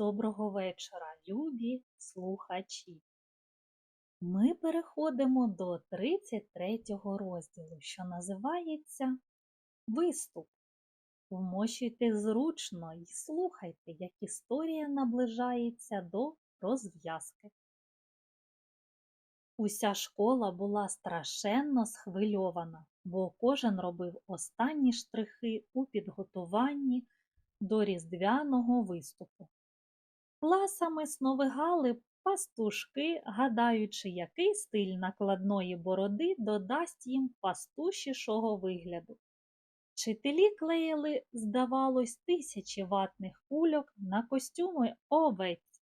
Доброго вечора, любі слухачі! Ми переходимо до 33 розділу, що називається Виступ. Вмощуйте зручно і слухайте, як історія наближається до розв'язки. Уся школа була страшенно схвильована, бо кожен робив останні штрихи у підготуванні до різдвяного виступу. Класами сновигали пастушки, гадаючи, який стиль накладної бороди додасть їм пастушішого вигляду. Вчителі клеїли, здавалось, тисячі ватних кульок на костюми овець.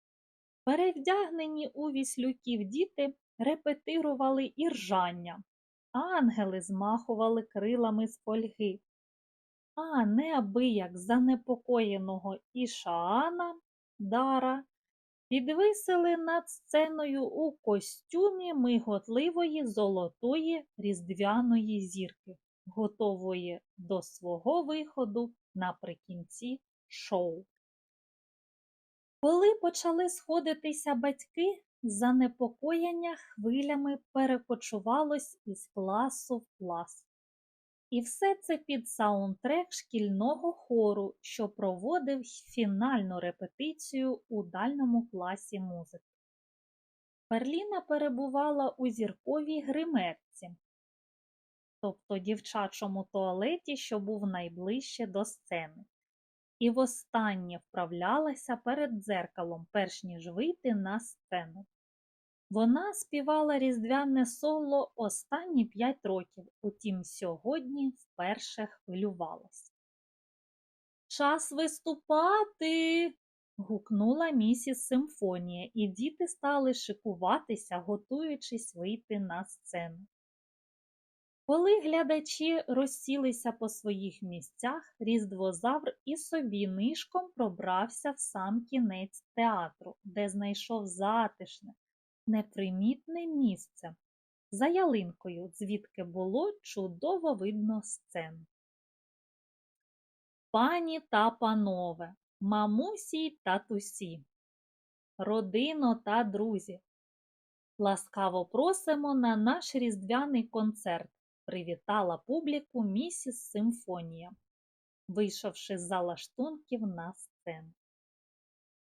Перевдягнені у віслюків діти репетирували іржання, ангели змахували крилами з фольги, а неабияк занепокоєного Ішаана Дара підвисили над сценою у костюмі миготливої золотої різдвяної зірки, готової до свого виходу наприкінці шоу. Коли почали сходитися батьки, занепокоєння хвилями перекочувалось із класу в клас. І все це під саундтрек шкільного хору, що проводив фінальну репетицію у дальному класі музики. Перліна перебувала у зірковій гримерці, тобто дівчачому туалеті, що був найближче до сцени, і востаннє вправлялася перед дзеркалом, перш ніж вийти на сцену. Вона співала різдвяне соло останні п'ять років, утім сьогодні вперше хвилювалась. Час виступати. гукнула місіс Симфонія, і діти стали шикуватися, готуючись вийти на сцену. Коли глядачі розсілися по своїх місцях, різдвозавр і собі нишком пробрався в сам кінець театру, де знайшов затишне, непримітне місце за ялинкою, звідки було чудово видно сцену. Пані та панове, мамусі й татусі, родино та друзі, ласкаво просимо на наш різдвяний концерт. Привітала публіку місіс Симфонія, вийшовши з залаштунків на сцену.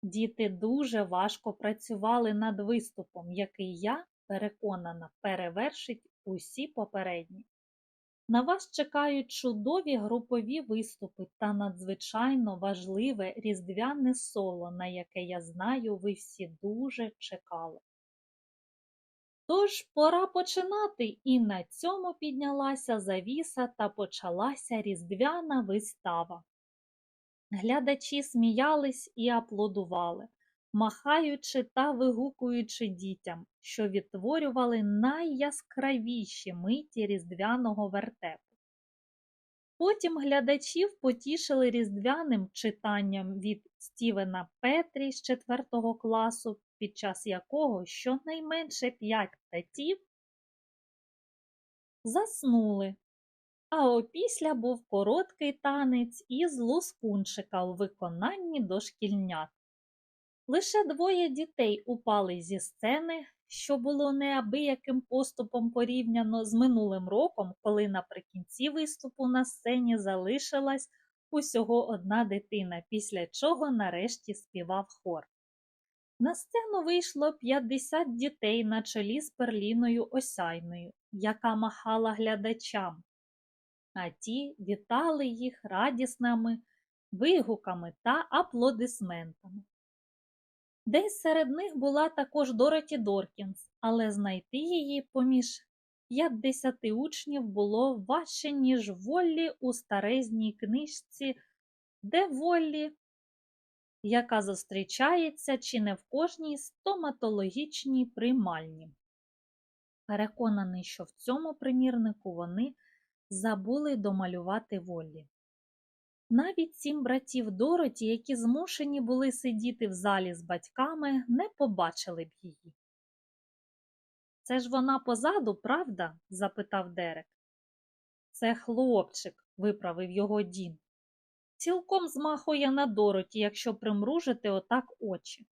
Діти дуже важко працювали над виступом, який я, переконана, перевершить усі попередні. На вас чекають чудові групові виступи та надзвичайно важливе різдвяне соло, на яке, я знаю, ви всі дуже чекали. Тож пора починати, і на цьому піднялася завіса та почалася різдвяна вистава. Глядачі сміялись і аплодували, махаючи та вигукуючи дітям, що відтворювали найяскравіші миті різдвяного вертепу. Потім глядачів потішили різдвяним читанням від Стівена Петрі з 4 класу, під час якого щонайменше п'ять татів заснули а опісля був короткий танець із лускунчика у виконанні дошкільнят. Лише двоє дітей упали зі сцени, що було неабияким поступом порівняно з минулим роком, коли наприкінці виступу на сцені залишилась усього одна дитина, після чого нарешті співав хор. На сцену вийшло 50 дітей на чолі з перліною осяйною, яка махала глядачам а ті вітали їх радісними вигуками та аплодисментами. Десь серед них була також Дороті Доркінс, але знайти її поміж 50 учнів було важче, ніж Воллі у старезній книжці, де Воллі, яка зустрічається чи не в кожній стоматологічній приймальні. Переконаний, що в цьому примірнику вони забули домалювати Воллі. Навіть сім братів Дороті, які змушені були сидіти в залі з батьками, не побачили б її. Це ж вона позаду, правда? запитав Дерек. Це хлопчик, виправив його Дін. Цілком змахує на Дороті, якщо примружити отак очі.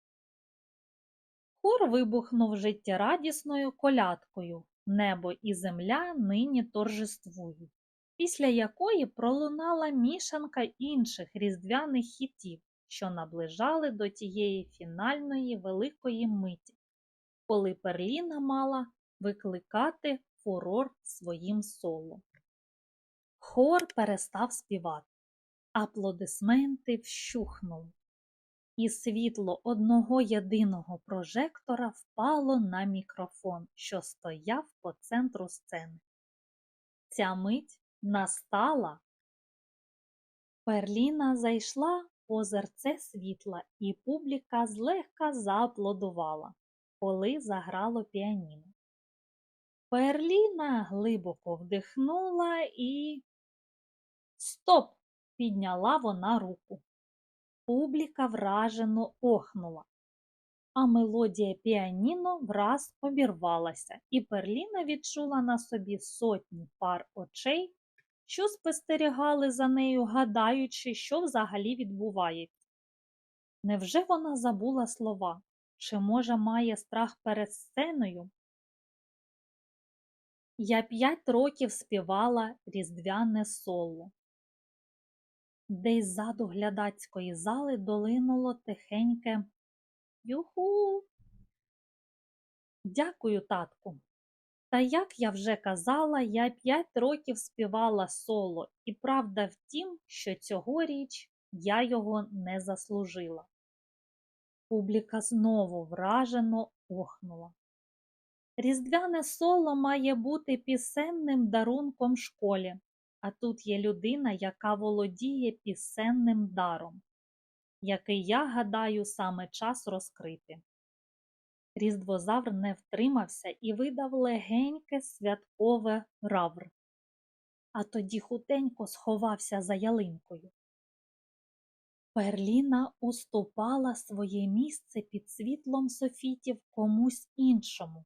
Хор вибухнув життєрадісною колядкою Небо і земля нині торжествують, після якої пролунала мішанка інших різдвяних хітів, що наближали до тієї фінальної великої миті, коли Перліна мала викликати фурор своїм соло. Хор перестав співати, аплодисменти вщухнули і світло одного єдиного прожектора впало на мікрофон, що стояв по центру сцени. Ця мить настала. Перліна зайшла в озерце світла, і публіка злегка зааплодувала, коли заграло піаніно. Перліна глибоко вдихнула і. Стоп! підняла вона руку. Публіка вражено охнула, а мелодія піаніно враз обірвалася, і Перліна відчула на собі сотні пар очей, що спостерігали за нею, гадаючи, що взагалі відбувається. Невже вона забула слова? Чи, може, має страх перед сценою? Я п'ять років співала різдвяне соло. Десь ззаду глядацької зали долинуло тихеньке Юху. Дякую, татку. Та як я вже казала, я п'ять років співала соло, і правда в тім, що цьогоріч я його не заслужила. Публіка знову вражено охнула. Різдвяне соло має бути пісенним дарунком школі, а тут є людина, яка володіє пісенним даром, який, я гадаю, саме час розкрити. Різдвозавр не втримався і видав легеньке святкове равр, а тоді хутенько сховався за ялинкою. Перліна уступала своє місце під світлом софітів комусь іншому.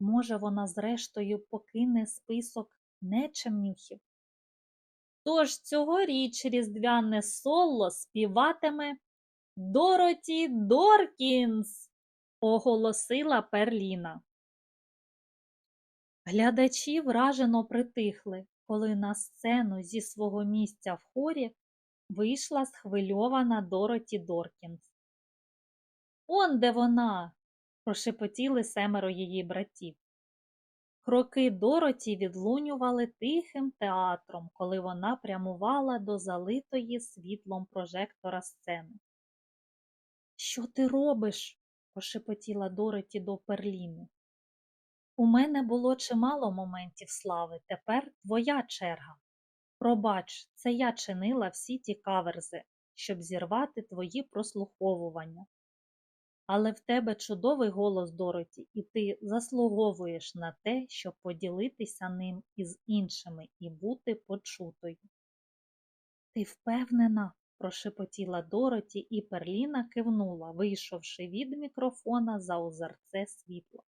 Може, вона зрештою покине список нечемнюхів. Тож цьогоріч різдвяне соло співатиме Дороті Доркінс, оголосила Перліна. Глядачі вражено притихли, коли на сцену зі свого місця в хорі вийшла схвильована Дороті Доркінс. Он де вона? прошепотіли семеро її братів. Кроки Дороті відлунювали тихим театром, коли вона прямувала до залитої світлом прожектора сцени. Що ти робиш? прошепотіла Дороті до Перліни. У мене було чимало моментів слави, тепер твоя черга. Пробач, це я чинила всі ті каверзи, щоб зірвати твої прослуховування. Але в тебе чудовий голос Дороті, і ти заслуговуєш на те, щоб поділитися ним із іншими і бути почутою. Ти впевнена? прошепотіла Дороті, і Перліна кивнула, вийшовши від мікрофона за озерце світла.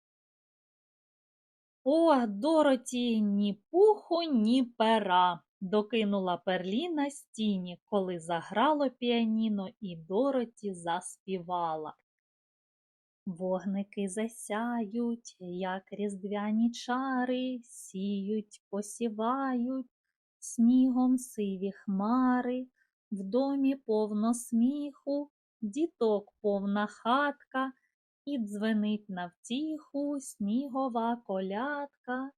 О, Дороті, ні пуху, ні пера, докинула Перліна стіні, коли заграло піаніно, і Дороті заспівала. Вогники засяють, як різдвяні чари, сіють, посівають, снігом сиві хмари, в домі повно сміху, діток повна хатка, і дзвенить на втіху снігова колядка.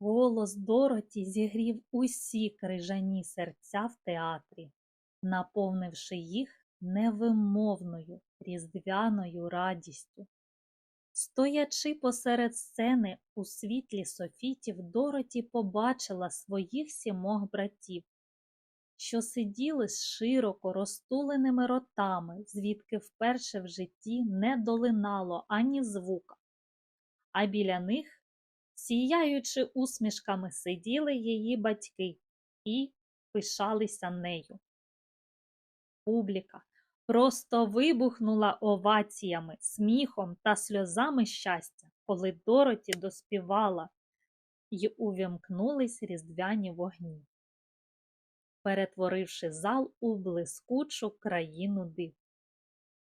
Голос Дороті зігрів усі крижані серця в театрі, наповнивши їх невимовною різдвяною радістю. Стоячи посеред сцени у світлі софітів, Дороті побачила своїх сімох братів, що сиділи з широко розтуленими ротами, звідки вперше в житті не долинало ані звука, а біля них, сіяючи усмішками, сиділи її батьки і пишалися нею. Публіка просто вибухнула оваціями, сміхом та сльозами щастя, коли Дороті доспівала й увімкнулись різдвяні вогні. перетворивши зал у блискучу країну див.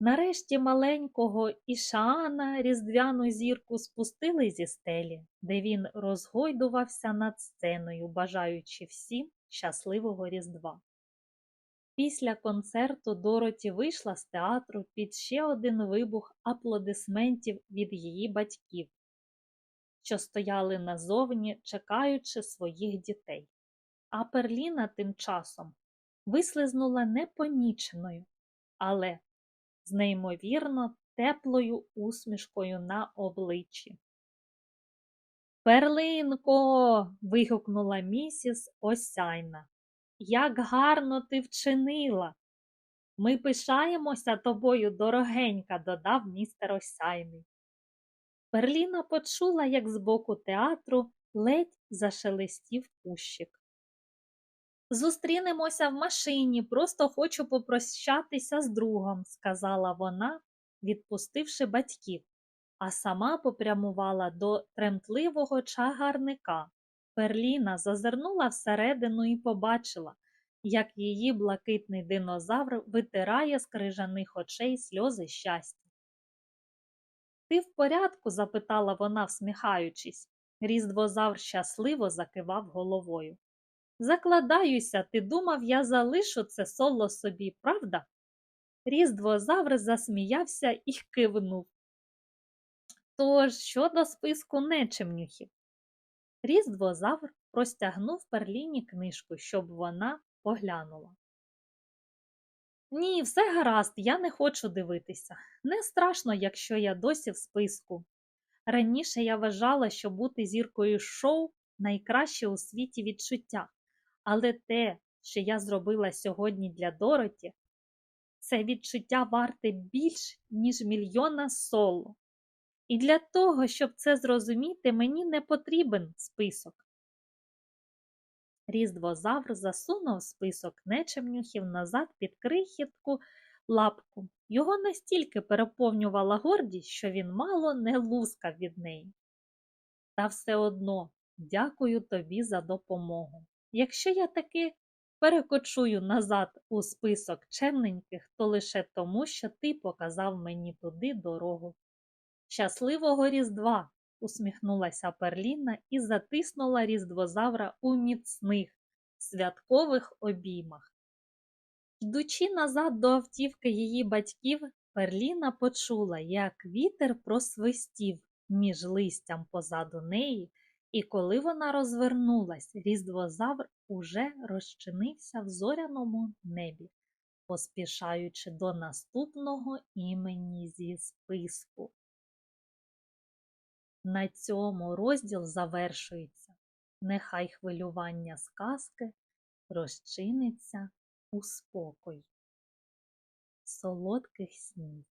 Нарешті маленького Ішаана різдвяну зірку спустили зі стелі, де він розгойдувався над сценою, бажаючи всім щасливого Різдва. Після концерту Дороті вийшла з театру під ще один вибух аплодисментів від її батьків, що стояли назовні, чекаючи своїх дітей. А Перліна тим часом вислизнула непоміченою, але з неймовірно теплою усмішкою на обличчі. Перлинко. вигукнула місіс Осяйна. Як гарно ти вчинила. Ми пишаємося тобою, дорогенька, додав містер Осяйний. Перліна почула, як з боку театру ледь зашелестів кущик. Зустрінемося в машині, просто хочу попрощатися з другом, сказала вона, відпустивши батьків, а сама попрямувала до тремтливого чагарника. Перліна зазирнула всередину і побачила, як її блакитний динозавр витирає з крижаних очей сльози щастя. Ти в порядку? запитала вона, всміхаючись. Різдвозавр щасливо закивав головою. Закладаюся, ти думав, я залишу це соло собі, правда? Різдвозавр засміявся і кивнув. Тож, щодо списку нечемнюхів, Різдвозавр простягнув перліні книжку, щоб вона поглянула. Ні, все гаразд, я не хочу дивитися. Не страшно, якщо я досі в списку. Раніше я вважала, що бути зіркою шоу найкраще у світі відчуття, але те, що я зробила сьогодні для Дороті, це відчуття варте більш, ніж мільйона соло. І для того, щоб це зрозуміти, мені не потрібен список. Різдвозавр засунув список нечемнюхів назад під крихітку лапку. Його настільки переповнювала гордість, що він мало не лускав від неї. Та все одно дякую тобі за допомогу. Якщо я таки перекочую назад у список чемненьких, то лише тому, що ти показав мені туди дорогу. Щасливого Різдва! усміхнулася Перліна і затиснула різдвозавра у міцних, святкових обіймах. Йдучи назад до автівки її батьків, Перліна почула, як вітер просвистів між листям позаду неї, і коли вона розвернулась, різдвозавр уже розчинився в зоряному небі, поспішаючи до наступного імені зі списку. На цьому розділ завершується. Нехай хвилювання сказки розчиниться у спокій. Солодких снів.